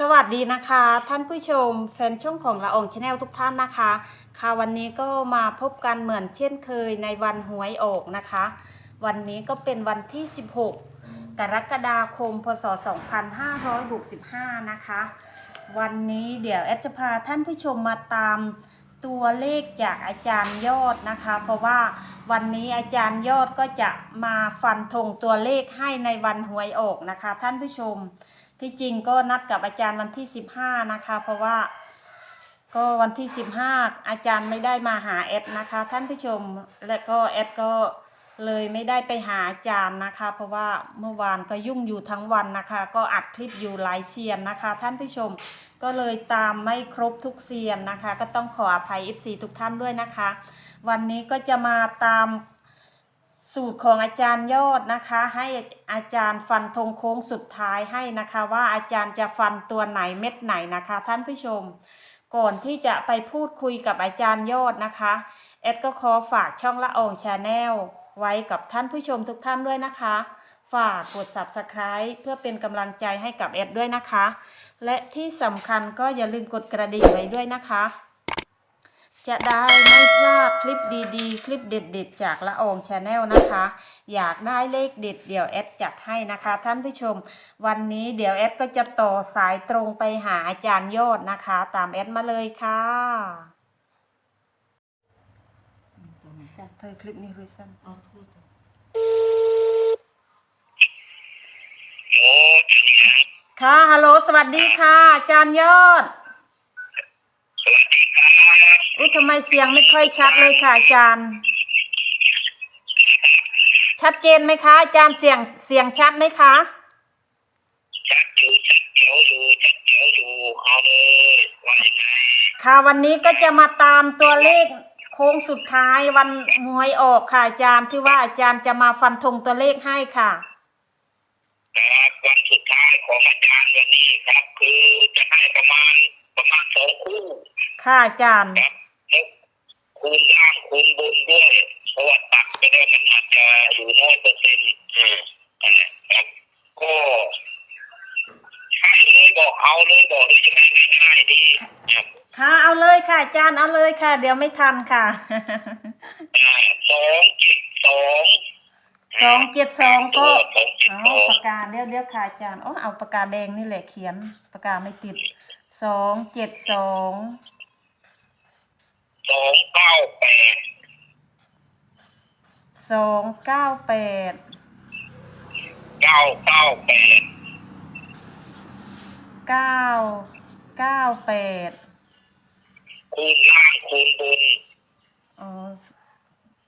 สวัสดีนะคะ ท่านผู้ชมแฟนช่องของละอองชาแนลทุกท่านนะคะ ค่ะวันนี้ก็มาพบกันเหมือนเช่นเคยในวันหวยออกนะคะ วันนี้ก็เป็นวันที่ 16 กรกฎาคม พศ 2565 นะคะ วันนี้เดี๋ยวแอดจะพาท่านผู้ชมมาตามตัวเลขจากอาจารย์ยอดนะคะ เพราะว่าวันนี้อาจารย์ยอดก็จะมาฟันธงตัวเลขให้ในวันหวยออกนะคะ ท่านผู้ชม ที่จริงก็นัดกับอาจารย์วันที่ 15 นะคะ เพราะว่าก็วันที่ 15 อาจารย์ไม่ได้มาหาแอดนะคะ ท่านผู้ชมและก็แอดก็เลยไม่ได้ไปหาอาจารย์นะคะ เพราะว่าเมื่อวานก็ยุ่งอยู่ทั้งวันนะคะ ก็อัดคลิปอยู่หลายเซียนนะคะ ท่านผู้ชมก็เลยตามไม่ครบทุกเซียนนะคะ ก็ต้องขออภัย FC ทุกท่านด้วยนะคะ วันนี้ก็จะมาตาม สูตรของอาจารย์ยอดนะคะ ให้อาจารย์ฟันธงโค้งสุดท้ายให้นะคะ ว่าอาจารย์จะฟันตัวไหนเม็ดไหนนะคะ ท่านผู้ชม ก่อนที่จะไปพูดคุยกับอาจารย์ยอดนะคะแอดก็ขอฝากช่องละอองชาแนลไว้กับท่านผู้ชมทุกท่านด้วยนะคะ ฝากกด subscribe เพื่อเป็นกำลังใจให้กับแอดด้วยนะคะ และที่สำคัญก็อย่าลืมกดกระดิ่งไว้ด้วยนะคะ จะได้ไม่พลาดคลิปดีๆ คลิปเด็ดๆ จากละอองชาแนลนะคะ อยากได้เลขเด็ดเดี๋ยวแอดจัดให้นะคะ ท่านผู้ชม วันนี้เดี๋ยวแอดก็จะต่อสายตรงไปหาอาจารย์ยอดนะคะ ตามแอดมาเลยค่ะจากเธอคลิปนี้ริสันเอาโทษโอ้ท่านครับค่ะฮัลโหลสวัสดีค่ะ อาจารย์ยอดสวัสดีครับ อุ้ยทำไมเสียงไม่ค่อยชัดเลยค่ะอาจารย์ ชัดเจนไหมคะอาจารย์เสียงเสียงชัดไหมคะชัดอยู่ชัดเจ๋วอยู่ชัดเจ๋วอยู่เอาเลยว่ายังไงค่ะวันนี้ก็จะมาตามตัวเลขโค้งสุดท้ายวันหวยออกค่ะอาจารย์ที่ว่าอาจารย์จะมาฟันธงตัวเลขให้ค่ะครับวันสุดท้ายของอาจารย์วันนี้ครับ คือจะให้ประมาณประมาณสองคู่ ค่ะอาจารย์ ครับแล้ว คูณล่างคูณบนด้วยเพราะว่าตัดไปแล้วมันอาจจะอยู่น้อยเปอร์เซ็นต์อืมนั่นแหละครับก็ใช่เลยบอกเอาเลยบอกหรือจะไงง่ายๆดีครับค่ะเอาเลยค่ะอาจารย์เอาเลยค่ะ เดี๋ยวไม่ทันค่ะอ่าสองเจ็ดสองสองเจ็ดสองก็สองเจ็ดอ๋อสองปากกาเดี๋ยวเดี๋ยวค่ะอาจารย์อ๋อเอาปากกาแดงนี่แหละเขียนปากกาไม่ติดสองเจ็ดสอง สองเก้าแปดสองเก้าแปดเก้าเก้าแปดเก้าเก้าแปดคูณล่างคูณบนอ๋อ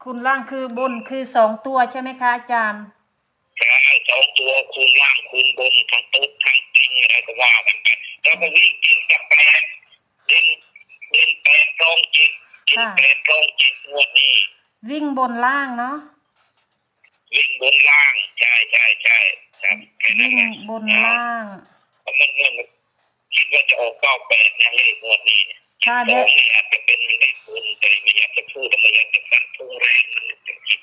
คุณล่างคือบนคือสองตัวใช่ไหมคะอาจารย์ใช่สองตัวคูณล่างคูณบนทั้งตุ๊ดทั้งติงอะไรก็ว่ากันไปแล้วก็วิ่งเจ็ดกับแปดเล่นเล่นแปดรองเจ็ด เล่นแปดรองเจ็ดงวดนี้วิ่งบนล่างเนาะวิ่งบนล่างใช่ใช่ใช่ครับแค่นั้นวิ่งแหละบนล่าง เพราะมันเงินคิดว่าจะออกเก้าแปดนะเลขงวดนี้เนี่ยค่ะสเดี๋อยวงนี่อาจจะเป็นเลขคุณแต่ไม่อยากจะพูดแต่ไม่อยากจะฟันทุ่งแรงมันจะคิด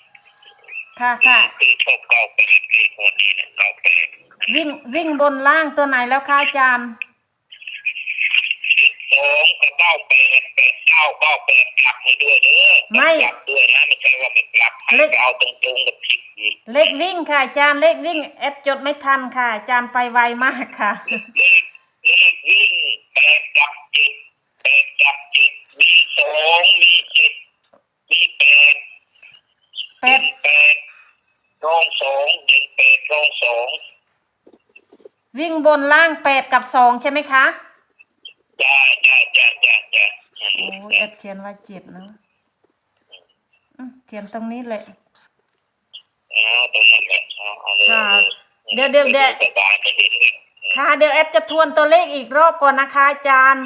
ค่ะค่ะ คือชอบเก้าแปดเลขงวดนี้เนี่ยเก้าแปดวิ่งวิ่งบนล่างตัวไหนแล้วคะอาจารย์ สองกับเก้าแปดแปดเก้าเก้าแปดกลับให้ด้วยเด้อไม่ กลับด้วยนะไม่ใช่ว่ามันกลับให้เลขเอาตรงๆกับผิดอีกเลขวิ่งค่ะอาจารย์เลขวิ่งแอดจดไม่ทันค่ะอาจารย์ไปไวมากค่ะ เลขเลขวิ่งแปดกับเจ็ดแปดกับเจ็ดมีสองมีเจ็ดมีแปดแปดแปดรองสองเด่นแปดรองสองวิ่งบนล่างแปดกับสองใช่ไหมคะ จ้าจ้าจ้าจ้าจ้า โอ้ยแอดเขียนไว้เจ็ดเนอะอืมเขียนตรงนี้เลยเอาตรงนั้นแหละเอาเอาเลยค่ะอาลเดี๋ยวเดี๋ยวเดี๋ยวสบายจะเห็นเลยค่ะ เดี๋ยวแอดจะทวนตัวเลขอีกรอบก่อนนะคะอาจารย์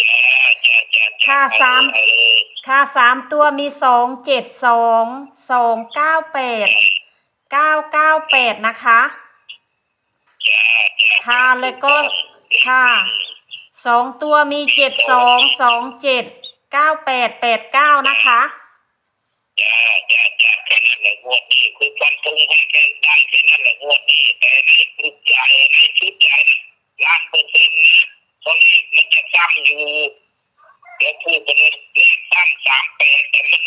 จ้าจ้าจ้าจ้ค่ะสาม เอเลยค่ะสามตัวมีสองเจ็ดสองสองเก้าแปดเก้าเก้าแปดนะคะ จ้าจ้าค่ะแล้วก็ค่ะ สองตัวมีเจ็ดสองสองเจ็ดเก้าแปดแปดเก้านะคะจ้าจ้าจ้าแค่นั้นแหละงวดนี้คือฟันธงให้แค่ได้แค่นั้นแหละงวดนี้แต่ในชุดใหญ่ในชุดใหญ่ล้านเปอร์เซ็นต์นะอยู่เดี๋ยวพูดไปเลยเลขตั้งสามแปดแต่มัน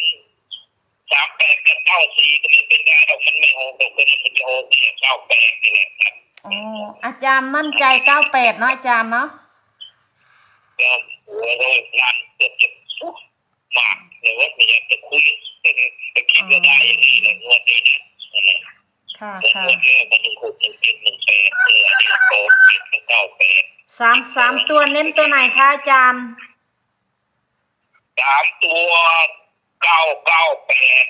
สามแปดกับเก้าสี่ก็ไม่เป็นได้หรอกมันไม่โหดอกมันมันจะโหดเนี่ยเก้าแปดนี่แหละครับอ๋ออาจารย์มั่นใจเก้าแปดเนาะอาจารย์เนาะ ก็หัวโรยลั่นเกือบจะฟุบมากเลยว่าไม่อยากจะคุยจะคิดว่าได้ยังไงเลยงวดนี้นะนั่นแหละค่ะงวดค่ะงวดแรกมันหนึ่งหกหนึ่งเจ็ดหนึ่งแปดเอออันนี้โตเจ็ดกับเก้าแปดสามสามตัวเน้นตัวไหนคะอาจารย์สามตัวเก้าเก้าแปด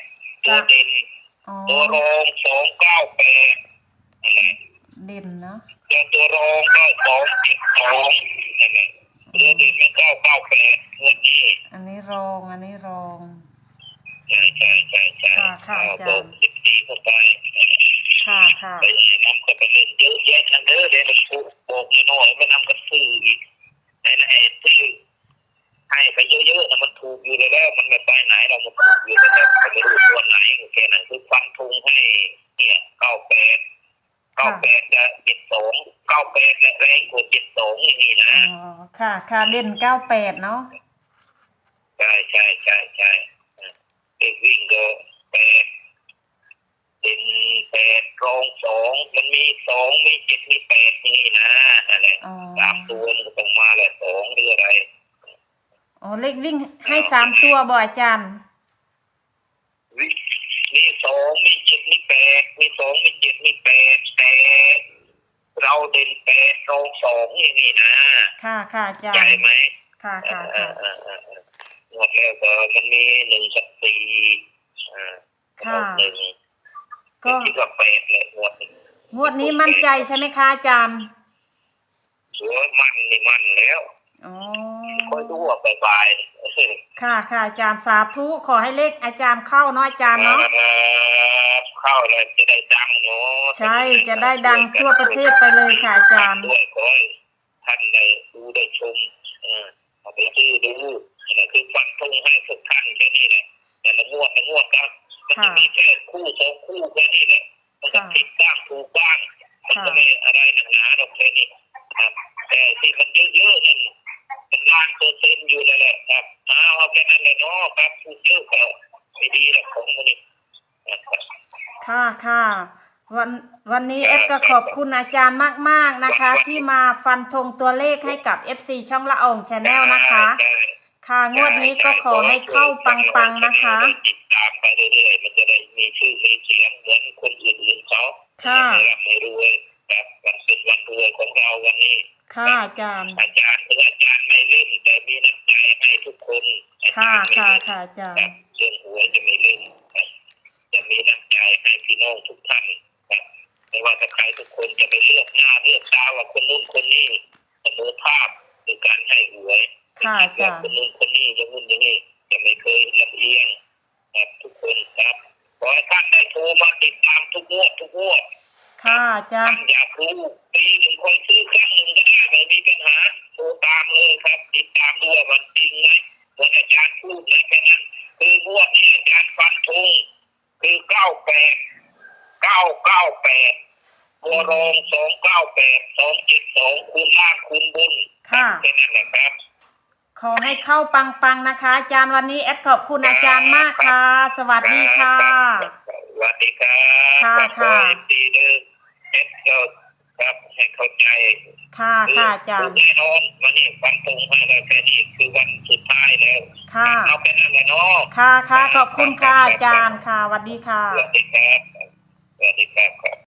ตัวเด่นอ๋อตัวรองสองเก้าแปดนั่นแหละเด่นเนาะแล้วตัวรองก็สองเจ็ดสองนั่นแหละ ตัวเด่นก็เก้าเก้าแปดงวดนี้อันนี้รองอันนี้รอง ใช่ใช่ใช่ใช่ค่ะค่ะอาจารย์เบอกสิบปีเข้าไปค่ะค่ะ ไปนำกับไปเล่นเยอะแยะทั้งเด้อเดี๋ยวมันถูกบอกน้อยๆมันนำกับซื้ออีกในไอ้ซื้อให้ไปเยอะๆนะมันถูกอยู่แล้วมันไม่ไปไหนเรามันถูกอยู่แล้วผมไม่รู้ตัวไหนแค่นั้นคือฟันทุงให้ เนี่ยเก้าแปดเก้าแปดจะเจ็ดสองเก้าแปดจะแรงกว่าเจ็ดสองอย่างนี้นะ อ๋อ ค่ะ ค่ะเด่นเก้าแปดเนาะใช่ใช่ใช่ใช่เด็กวิ่งก็แปดเป็นแปดรองสองมันมีสองมีเจ็ดมีแปดนี่นะอะไรอ๋อสามตัวมันก็ต้องมาแหละสองหรืออะไรอ๋อเลขวิ่งให้สามตัวบ่อาจารย์วิมีสองมีเจ็ดมีแปดมีสองมีเจ็ดมีแปดแต่ เราเด่นแปดรองสองอย่างนี้นะค่ะค่ะอาจารใจย์ไหมค่ะค่ะเอค่ะอเออเออเออหมดแล้วก็มันมีหนึ่งกับสี่อ่าค่ะหนึ่งก็คิดว่าแปดเลยหมดงวดนี้มั่นใจใช่ไหมคะอาจารย์สวยมันนี่มันแล้วอ๋อคอยดูว่าบายๆเออค่ะค่ะอาจารย์สาธุขอให้เลขอาจารย์เข้าเนาะอาจารย์เนาะ เข้าเลยจะได้ดังเนาะใช่จะได้ดังทั่วประเทศไปเลยค่ะอาจารย์ด้วยขอให้ท่านได้ดูได้ชมเออเอาไปซื้อดูนี่คือฟันธงให้ทุกท่านแค่นี้แหละแต่ละงวดละงวดครับมันจะมีแค่คู่สองคู่แค่นี้แหละมันก็ผิดบ้างถูกบ้างมันก็ไม่อะไรหนักหนาหรอกแค่นี้ครับแต่ที่มันเยอะๆนั่นมันล้านเปอร์เซ็นต์อยู่เลยแหละครับเอาเอาแค่นั้นเลยเนาะครับพูดเยอะก็ไม่ดีหรอกของมันนี่นะ ครับค่ะค่ะวันวันนี้เอฟก็ขอบคุณอาจารย์มาก ๆนะคะ ที่มาฟันธงตัวเลขให้กับ FC ช่องละอองชาแนลนะคะใช่ค่ะงวดนี้ก็ขอให้เข้าปังๆนะคะ ติดตามไปเรื่อยๆมันจะได้มีชื่อมีเสียงเหมือนคนอื่นๆเขาค่ะไม่ร่ำไม่รวยแบบวันเป็นวันรวยของเราวันนี้ ค่ะอาจารย์ อาจารย์ถึงอาจารย์ไม่เล่นแต่มีน้ำใจให้ทุกคนอาค่ะจารย์ไม่ค่ะเล่น ค่ะอาจารครัย์ บเรื่องหวยจะไม่เล่นครับจะมีน้ำใจให้พี่น้องทุกท่านครับไม่ว่าจะใครทุกคนจะไปเลือกหน้าเลือกตาว่าคนนู้นคนนี้เสมอภาพคือการให้หวยค่ะอาว่าจารคย์นนู้นคนนี้อย่างนู้นอย่างนี้จะไม่เคยลำเอียงครับทุกคนครับขอให้ท่านได้โทรมาติดตามทุกงวดทุกงวดค่ะอาจารท่านย์อยากรู้ปีหนึ่งคอยซื้อครั้งหนึ่งก็ได้ไม่มีปัญหาโทรตามเลยครับ ติดตามดูว่ามันจริงไหมเหมือนอาจารย์พูดเลยแค่นั้นคืองวดนี้อาจารย์ฟันธงคือเก้าแปดเก้าเก้าแปด ตัวรองสองเก้าแปดสองเจ็ดสองคูณล่างคูณบนค่ะ แค่นั้นแหละครับ ขอให้เข้าปังๆนะคะ อาจารย์วันนี้แอดขอบคุณอาจารย์มากค่ะ สวัสดีค่ะ สวัสดีครับค่ะค่ะขอให้ดีเลยเอฟก็ครับให้เข้าใจค่ะค่ะอาจารย์ แน่นอนวันนี้ฟันตรงให้แล้วแค่นี้คือวันสุดท้ายแล้วค่ะ เอาแค่นั้นแหละเนาะค่ะค่ะขอบคุณค่ะอาจารย์ค่ะสวัสดีค่ะ สวัสดีครับสวัสดีครับครับ